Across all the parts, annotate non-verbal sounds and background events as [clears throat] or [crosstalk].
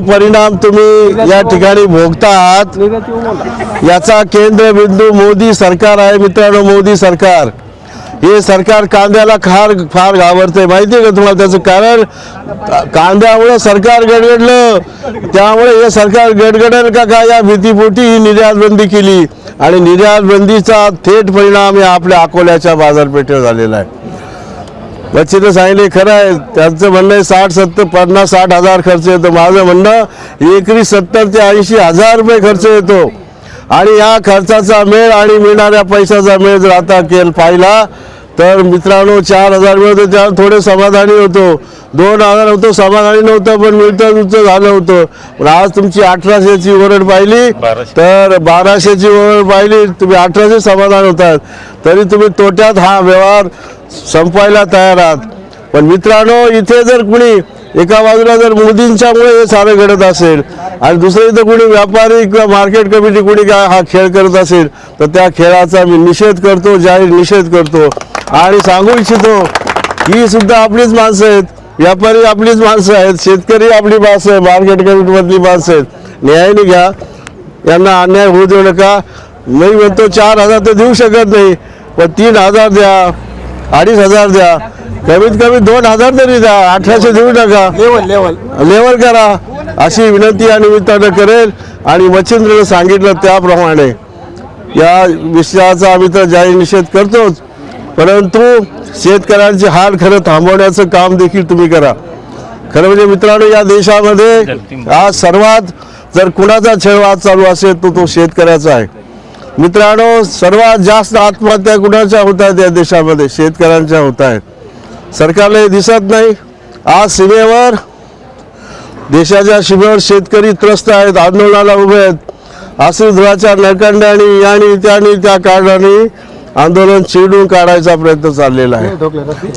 परिणाम तुम्ही या ठिकाणी भोगता आहात याचा केंद्रबिंदू मोदी सरकार आहे मित्रांनो मोदी सरकार. हे सरकार कांद्याला फार फार घाबरते. माहिती आहे का तुम्हाला त्याचं कारण? कांद्यामुळे सरकार गडगडलं. त्यामुळे हे सरकार गडगडेल का काय? या भीतीपोटी ही निर्यातबंदी केली. आणि निर्यातबंदीचा थेट परिणाम या आपल्या अकोल्याच्या बाजारपेठेवर झालेला आहे. बच्चीनं सांगितले खरं आहे त्यांचं म्हणणं आहे साठ सत्तर पन्नास साठ हजार खर्च येतो. माझं म्हणणं एकरी सत्तर ते ऐंशी हजार रुपये खर्च येतो. आणि या खर्चाचा मेळ आणि मिळणाऱ्या पैशाचा मेळ जर आता केल पाहिला तर मित्रांनो चार हजार मिळतो त्यावर थोडे समाधानी होतो. दोन हजार होतो समाधानी नव्हतं पण मिळतं तुमचं झालं होतं. पण आज तुमची अठराशेची ओरड पाहिली तर बाराशेची ओरड पाहिली तुम्ही अठराशे समाधान होतात. तरी तुम्ही तोट्यात हा व्यवहार संपायला तयार आहात. पण मित्रांनो इथे जर कुणी एका बाजूला जर मोदींच्यामुळे हे सारं घडत असेल आणि दुसरं इथं कुणी व्यापारी किंवा मार्केट कमिटी कुणी काय हा खेळ करत असेल तर त्या खेळाचा मी निषेध करतो जाहीर निषेध करतो. आणि सांगू इच्छितो ही सुद्धा आपलीच माणसं आहेत. व्यापारी आपलीच माणसं आहेत शेतकरी आपली माणसं आहे मार्केट कमिटीमधली माणसं आहेत. न्यायाने घ्या. यांना अन्याय होऊ देऊ नका. मी म्हणतो चार हजार तर देऊ शकत नाही पण तीन हजार द्या. अडीच हजार द्या. कमीत कमी दोन हजार तरी द्या. अठराशे देऊ नका. Level level. लेवल करा. अशी विनंती या निमित्तानं करेल. आणि मच्छिंद्रनं सांगितलं त्याप्रमाणे. या विषयाचा आम्ही तर जाहीर निषेध करतोच. परंतु शेतकऱ्यांचे हाल खरं थांबवण्याचं काम देखील तुम्ही करा. खरं म्हणजे मित्रांनो या देशामध्ये आज सर्वात जर कुणाचा छळ आज चालू असेल तो तो शेतकऱ्याचा आहे. मित्रांनो सर्वात जास्त आत्महत्या कुणाच्या होत आहेत या देशामध्ये? शेतकऱ्यांच्या होत आहेत. सरकारला हे दिसत नाही. आज सीमेवर देशाच्या सीमेवर शेतकरी त्रस्त आहेत आंदोलनाला उभे आहेत. आश्रुधुराच्या नरकंडाने यानी त्यानी त्या कारणाने आंदोलन चिडून काढायचा प्रयत्न चाललेला आहे.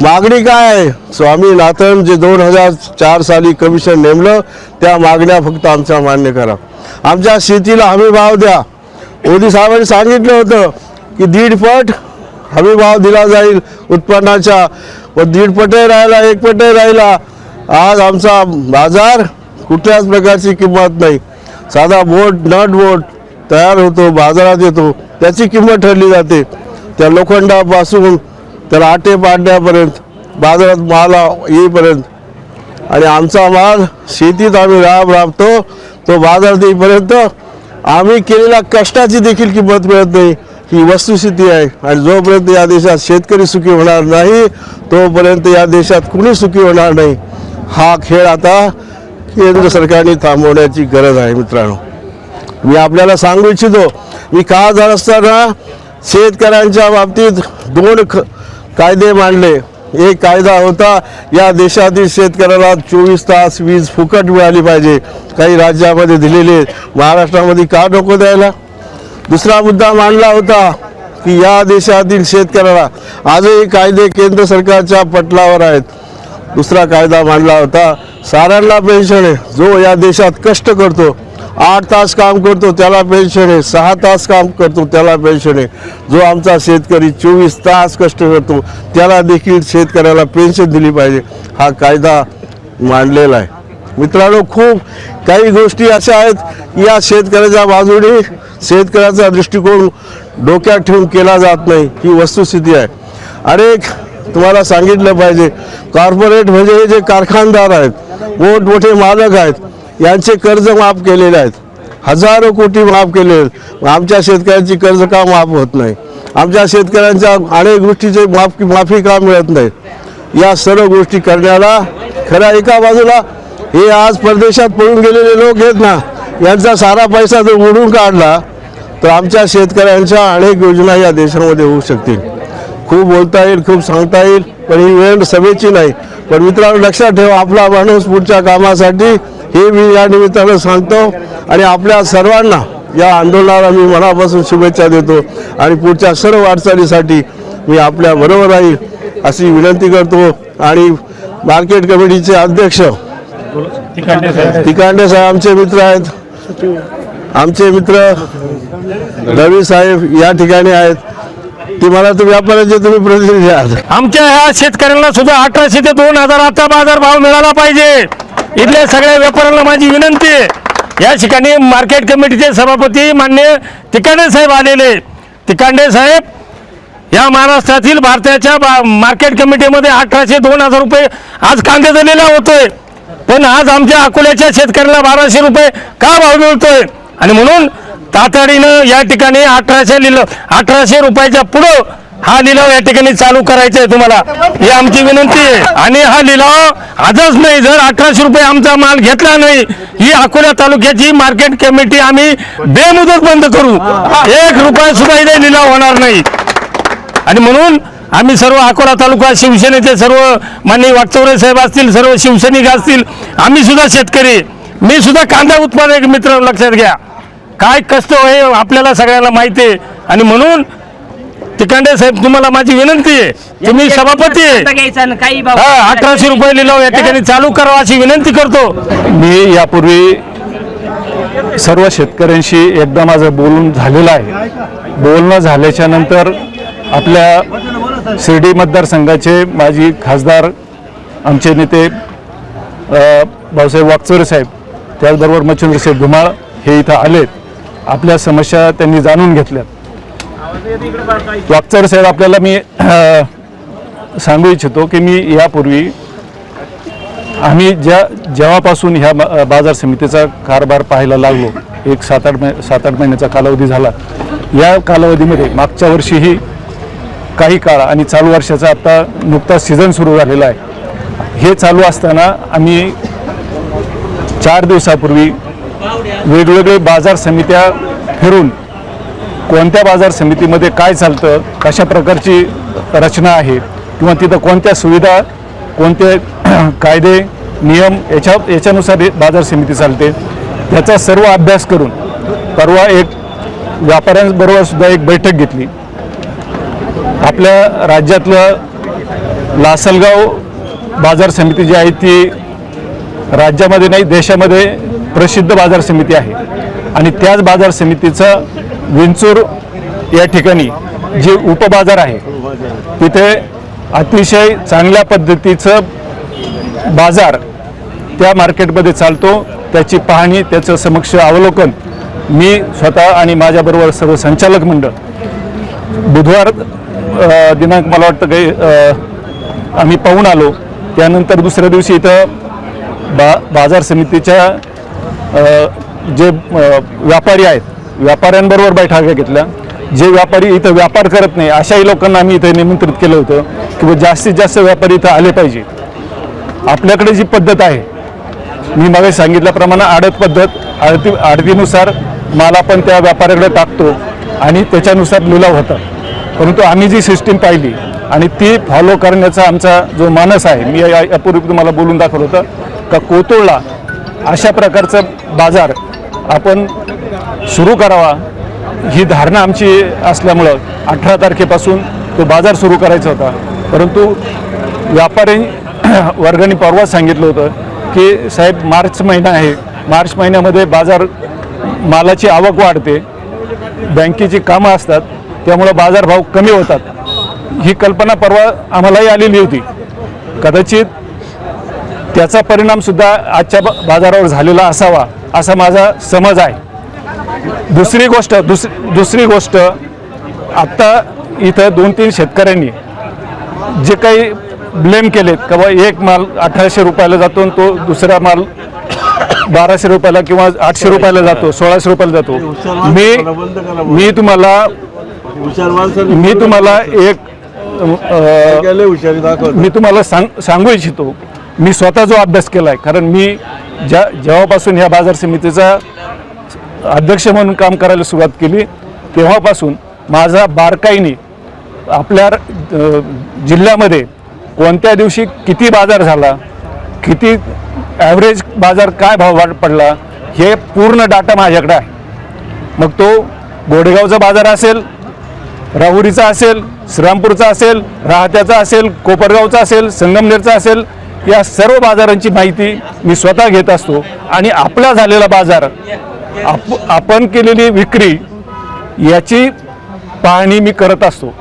मागणी काय आहे? स्वामीनाथन जे दोन हजार चार साली कमिशन नेमलं त्या मागण्या फक्त आमच्या मान्य करा. आमच्या शेतीला हमी भाव द्या. मोदी साहेबांनी सांगितलं होतं की दीडपट हमी भाव दिला जाईल उत्पन्नाच्या. व दीडपटही राहिला एकपटही राहिला. आज आमचा बाजार कुठल्याच प्रकारची किंमत नाही. साधा बोट नट बोट तयार होतो बाजारात येतो. त्याची किंमत ठरली जाते. त्या लोखंडापासून त्याला आटे पाडण्यापर्यंत बाजारात माल येईपर्यंत. आणि आमचा माल शेतीत आम्ही राब राबतो तो बाजारात येईपर्यंत आम्ही केलेल्या कष्टाची देखील किंमत मिळत नाही. ही वस्तुस्थिती आहे. आणि जोपर्यंत या देशात शेतकरी सुखी होणार नाही तोपर्यंत या देशात कुणी सुखी होणार नाही. हा खेळ आता केंद्र सरकारने थांबवण्याची गरज आहे मित्रांनो. मी आपल्याला सांगू इच्छितो मी खासदार असताना शेतकऱ्यांच्या बाबतीत दोन ख कायदे मांडले. एक कायदा होता या देशातील शेतकऱ्याला चोवीस तास वीज फुकट मिळाली पाहिजे. काही राज्यामध्ये दिलेले महाराष्ट्रामध्ये का नको द्यायला? दुसरा मुद्दा मांडला होता की या देशातील शेतकऱ्याला आजही कायदे केंद्र सरकारच्या पटलावर आहेत. दुसरा कायदा मांडला होता साऱ्यांना पेन्शन आहे. जो या देशात कष्ट करतो आठ तास काम करतो त्याला पेन्शन आहे. सहा तास काम करतो त्याला पेन्शन आहे. जो आमचा शेतकरी चोवीस तास कष्ट करतो त्याला देखील शेतकऱ्याला पेन्शन दिली पाहिजे. हा कायदा मांडलेला आहे. मित्रांनो खूप काही गोष्टी अशा आहेत या शेतकऱ्याच्या बाजूने शेतकऱ्याचा दृष्टिकोन डोक्यात ठेवून केला जात नाही ही वस्तुस्थिती आहे. अनेक तुम्हाला सांगितलं पाहिजे कॉर्पोरेट म्हणजे जे कारखानदार आहेत मोठमोठे मालक आहेत यांचे कर्ज माफ केलेले आहेत. हजारो कोटी माफ केलेले आहेत. आमच्या शेतकऱ्यांची कर्ज का माफ होत नाही? आमच्या शेतकऱ्यांच्या अनेक गोष्टीचे माफ माफी का मिळत नाही? या सर्व गोष्टी करण्याला खऱ्या एका बाजूला हे आज परदेशात पळून गेलेले लोक आहेत ना यांचा सारा पैसा जर उडून काढला तर आमच्या शेतकऱ्यांच्या अनेक योजना या देशामध्ये होऊ शकतील. खूप बोलता येईल खूप सांगता येईल पण ही वेळ सभेची नाही. पण मित्रांनो लक्षात ठेवा आपला माणूस पुढच्या कामासाठी हे मी या निमित्तानं सांगतो आणि आपल्या सर्वांना या आंदोलनाला मी मनापासून शुभेच्छा देतो आणि पुढच्या सर्व वाटचालीसाठी मी आपल्या बरोबर राहील अशी विनंती करतो. आणि मार्केट कमिटीचे अध्यक्ष तिकांडे साहेब. आमचे मित्र आहेत. आमचे मित्र रवी साहेब या ठिकाणी आहेत. ती मला तुम्ही व्यापाऱ्याचे तुम्ही प्रतिनिधी आहात. आमच्या ह्या शेतकऱ्यांना सुद्धा अठराशे ते दोन हजाराचा बाजार भाव मिळाला पाहिजे. इथल्या सगळ्या व्यापाऱ्यांना माझी विनंती आहे. या ठिकाणी मार्केट कमिटीचे सभापती मान्य तिकांडे साहेब आलेले. तिकांडे साहेब या महाराष्ट्रातील भारताच्या बा- मार्केट कमिटीमध्ये अठराशे दोन हजार रुपये आज कांद्याचा दिलेला होतोय पण आज आमच्या अकोल्याच्या शेतकऱ्याला बाराशे रुपये का भाव मिळतोय? आणि म्हणून तातडीनं या ठिकाणी अठराशे लिहिलं अठराशे रुपयाच्या पुढं हा लिलाव या ठिकाणी चालू करायचा आहे तुम्हाला. ही आमची विनंती आहे. आणि हा लिलाव आजच नाही जर अठराशे रुपये आमचा माल घेतला नाही ही अकोला तालुक्याची मार्केट कमिटी आम्ही बेमुदत बंद करू. एक रुपया सुद्धा इथे लिलाव होणार नाही. आणि म्हणून आम्ही सर्व अकोला तालुका शिवसेनेचे सर्व माननीय वागचौरे साहेब असतील सर्व शिवसैनिक असतील आम्ही सुद्धा शेतकरी मी सुद्धा कांदा उत्पादक मित्र लक्षात घ्या. काय कष्ट हे आपल्याला सगळ्यांना माहिती आहे. आणि म्हणून तिकांडे साहेब तुम्हाला माझी विनंती आहे. तुम्ही सभापती आहे. काही हा अठराशे रुपये लिलाव या ठिकाणी चालू करावा अशी विनंती करतो. मी यापूर्वी सर्व शेतकऱ्यांशी एकदा माझं बोलून झालेलं आहे. बोलणं झाल्याच्यानंतर आपल्या शिर्डी मतदारसंघाचे माजी खासदार आमचे नेते भाऊसाहेब वागचोरे साहेब त्याचबरोबर मच्छिंद्र साहेब धुमाळ हे इथं आलेत. आपल्या समस्या त्यांनी जाणून घेतल्यात. वागचोरे साहेब आपल्याला मी सांगू इच्छितो की मी यापूर्वी आम्ही ज्या जेव्हापासून ह्या बाजार समितीचा कारभार पाहायला लागलो एक सात आठ महि सात आठ महिन्याचा कालावधी झाला या कालावधीमध्ये मागच्या वर्षीही काही काळ आणि चालू वर्षाचा आता नुकताच सीझन सुरू झालेला आहे. हे चालू असताना आम्ही चार दिवसापूर्वी वेगवेगळे बाजार समित्या फिरून कोणत्या बाजार समितीमध्ये काय चालतं कशा प्रकारची रचना आहे किंवा तिथं कोणत्या सुविधा कोणते [clears throat] कायदे नियम याच्या याच्यानुसार बाजार समिती चालते. त्याचा सर्व अभ्यास करून परवा एक व्यापाऱ्यांबरोबर सुद्धा एक बैठक घेतली. आपल्या राज्यातलं लासलगाव बाजार समिती जी आहे ती राज्यामध्ये नाही देशामध्ये प्रसिद्ध बाजार समिती आहे. आणि त्याच बाजार समितीचं विंचूर या ठिकाणी जे उपबाजार आहे तिथे अतिशय चांगल्या पद्धतीचं बाजार त्या मार्केटमध्ये चालतो. त्याची पाहणी त्याचं समक्ष अवलोकन मी स्वतः आणि माझ्याबरोबर सर्व संचालक मंडळ बुधवार दिनांक मला वाटतं काही आम्ही पाहून आलो. त्यानंतर दुसऱ्या दिवशी इथं बा बाजार समितीच्या जे व्यापारी आहेत व्यापाऱ्यांबरोबर बैठका घेतल्या. जे व्यापारी इथं व्यापार करत नाही अशाही लोकांना आम्ही इथं निमंत्रित केलं होतं की जास्तीत जास्त व्यापारी इथं आले पाहिजे. आपल्याकडे जी पद्धत आहे मी मागे सांगितल्याप्रमाणे आडत पद्धत आडती आडतीनुसार माल आपण त्या व्यापाऱ्याकडे टाकतो आणि त्याच्यानुसार लिलाव होतात. परंतु आम्ही जी सिस्टीम पाहिली आणि ती फॉलो करण्याचा आमचा जो मानस आहे मी या- यापूर्वी तुम्हाला बोलून दाखवलं होतं का कोतुळला अशा प्रकारचा बाजार आपण सुरू करावा ही धारणा आमची असल्यामुळं अठरा तारखेपासून तो बाजार सुरू करायचा होता. परंतु व्यापारी [clears throat] वर्गाने परवाच सांगितलं होतं की साहेब मार्च महिना आहे. मार्च महिन्यामध्ये बाजार मालाची आवक वाढते. बँकेची कामं असतात. त्यामुळं बाजारभाव कमी होतात. ही कल्पना परवा आम्हालाही आलेली होती. कदाचित त्याचा परिणामसुद्धा आजच्या बाजारावर झालेला असावा असा माझा समज आहे. दुसरी गोष्ट दुस दुसरी गोष्ट आत्ता इथं दोन तीन शेतकऱ्यांनी जे काही ब्लेम केलेत का बा एक माल अठराशे रुपयाला जातो आणि तो दुसरा माल बाराशे रुपयाला किंवा आठशे रुपयाला जातो सोळाशे रुपयाला जातो. मी मी तुम्हाला मी तुम्हाला एक अ, मी तुम्हाला सांग सांगू इच्छितो. मी स्वतः जो अभ्यास केला आहे कारण मी ज्या जेव्हापासून ह्या बाजार समितीचा अध्यक्ष म्हणून काम करायला सुरुवात केली. तेव्हापासून माझा बारकाईने आपल्या जिल्ह्यामध्ये कोणत्या दिवशी किती बाजार झाला किती ॲव्हरेज बाजार काय भाव वाट पडला हे पूर्ण डाटा माझ्याकडे आहे. मग तो गोडेगावचा बाजार असेल राहुरीचा असेल श्रीरामपूरचा असेल राहत्याचा असेल कोपरगावचा असेल संगमनेरचा असेल या सर्व बाजारांची माहिती मी स्वतः घेत असतो. आणि आपला झालेला बाजार आप आपण केलेली विक्री याची पाहणी मी करत असतो.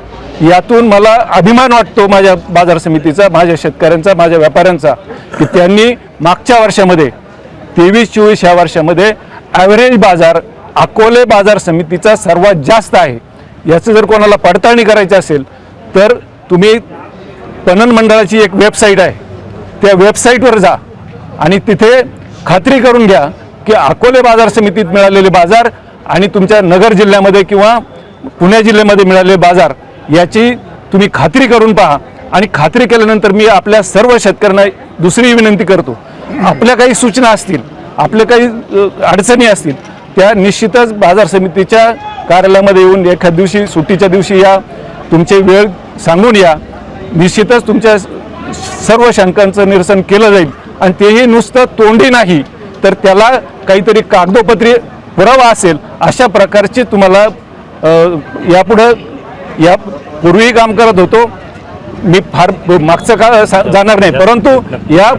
यातून मला अभिमान वाटतो माझ्या बाजार समितीचा माझ्या शेतकऱ्यांचा माझ्या व्यापाऱ्यांचा की त्यांनी मागच्या वर्षामध्ये तेवीस चोवीस ह्या वर्षामध्ये ॲव्हरेज बाजार अकोले बाजार समितीचा सर्वात जास्त आहे. याचं जर कोणाला पडताळणी करायची असेल तर तुम्ही पणन मंडळाची एक वेबसाईट आहे. त्या वेबसाईटवर जा आणि तिथे खात्री करून घ्या की अकोले बाजार समितीत मिळालेले बाजार आणि तुमच्या नगर जिल्ह्यामध्ये किंवा पुणे जिल्ह्यामध्ये मिळालेले बाजार याची तुम्ही खात्री करून पहा. आणि खात्री केल्यानंतर मी आपल्या सर्व शेतकऱ्यांना दुसरी विनंती करतो. आपल्या काही सूचना असतील आपल्या काही अडचणी असतील त्या निश्चितच बाजार समितीच्या कार्यालयामध्ये येऊन एखाद दिवशी सुट्टीच्या दिवशी या तुमचे वेळ सांगून या. निश्चितच तुमच्या सर्व शंकांचं निरसन केलं जाईल. आणि तेही नुसतं तोंडी नाही. तर त्याला काहीतरी कागदोपत्री पुरावा असेल अशा प्रकारची तुम्हाला यापुढं या पूर्वी काम करत होतो. मी फार मागचं का सा- जाणार नाही. परंतु या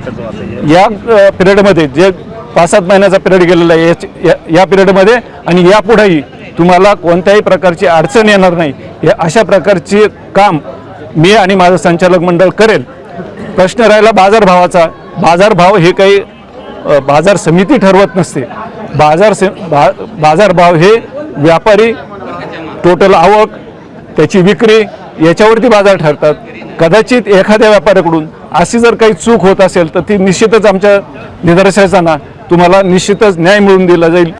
या पिरियडमध्ये जे पाच सात महिन्याचा पिरियड गेलेला आहे या- या पिरियडमध्ये आणि यापुढेही तुम्हाला कोणत्याही प्रकारची अडचण येणार नाही. या अशा प्रकारचे काम मी आणि माझं संचालक मंडळ करेल. प्रश्न राहिला बाजारभावाचा. बाजारभाव हे काही बाजार समिती ठरवत नसते. बाजार से बा बाजारभाव हे व्यापारी टोटल आवक त्याची विक्री याच्यावरती बाजार ठरतात. कदाचित एखाद्या व्यापाऱ्याकडून अशी जर काही चूक होत असेल तर ती निश्चितच आमच्या निदर्शनास तुम्हाला निश्चितच न्याय मिळवून दिला जाईल.